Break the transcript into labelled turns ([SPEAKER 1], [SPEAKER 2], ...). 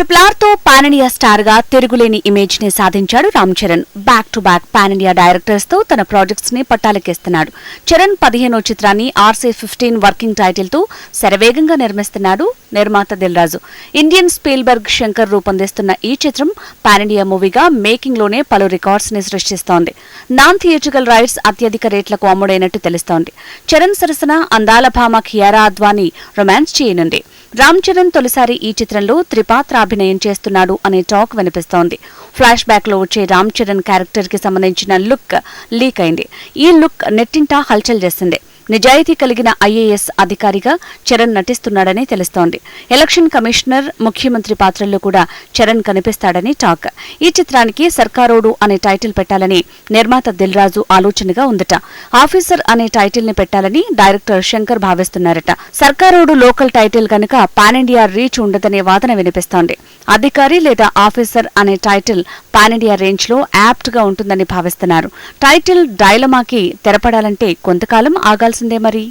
[SPEAKER 1] ట్రిపుల్తో pan India స్టార్గా తిరుగులేని ఇమేజ్ని సాధించాడు Ram Charan. Back to back pan India డైరెక్టర్స్తో తన ప్రాజెక్ట్స్ని పట్టాలకేస్తున్నాడు చరణ్ పదిహేనో చిత్రాన్ని ఆర్సీ ఫిఫ్టీన్ వర్కింగ్ టైటిల్తో శరవేగంగా నిర్మిస్తున్నాడు నిర్మాత దిల్ రాజు ఇండియన్ స్పీల్బర్గ్ శంకర్ రూపొందిస్తున్న ఈ చిత్రం పాన్ ఇండియా మూవీగా మేకింగ్లోనే పలు రికార్డ్స్ని సృష్టిస్తోంది. నాన్ థియేట్రికల్ రైట్స్ అత్యధిక రేట్లకు అమ్ముడైనట్టు తెలుస్తోంది. చరణ్ సరసన అందాల భామ ఖియారా అద్వానీ రొమాన్స్ చేయనుంది. రామ్ చరణ్ తొలిసారి ఈ చిత్రంలో అభినయం చేస్తున్నాడు అనే టాక్ వినిపిస్తోంది. ఫ్లాష్ బ్యాక్లో వచ్చే రామ్ చరణ్ క్యారెక్టర్కి సంబంధించిన లుక్ లీక్ అయింది. ఈ లుక్ నెట్టింటా హల్చల్ చేసింది. నిజాయితీ కలిగిన ఐఏఎస్ అధికారిగా చరణ్ నటిస్తున్నాడని తెలుస్తోంది. ఎలక్షన్ కమిషనర్ ముఖ్యమంత్రి పాత్రల్లో కూడా చరణ్ కనిపిస్తాడని టాక్. ఈ చిత్రానికి సర్కారోడు అనే టైటిల్ పెట్టాలని నిర్మాత దిల్రాజు ఆలోచనగా ఉందట. ఆఫీసర్ అనే టైటిల్ని పెట్టాలని డైరెక్టర్ శంకర్ భావిస్తున్నారట. సర్కారోడు లోకల్ టైటిల్ కనుక పాన్ ఇండియా రీచ్ ఉండదనే వాదన వినిపిస్తోంది. అధికారి లేదా ఆఫీసర్ అనే టైటిల్ పాన్ ఇండియా రేంజ్లో యాప్ట్గా ఉంటుందని భావిస్తున్నారు. టైటిల్ డైలమాకి తెరపడాలంటే కొంతకాలం ఆగాల్సిందే మరి.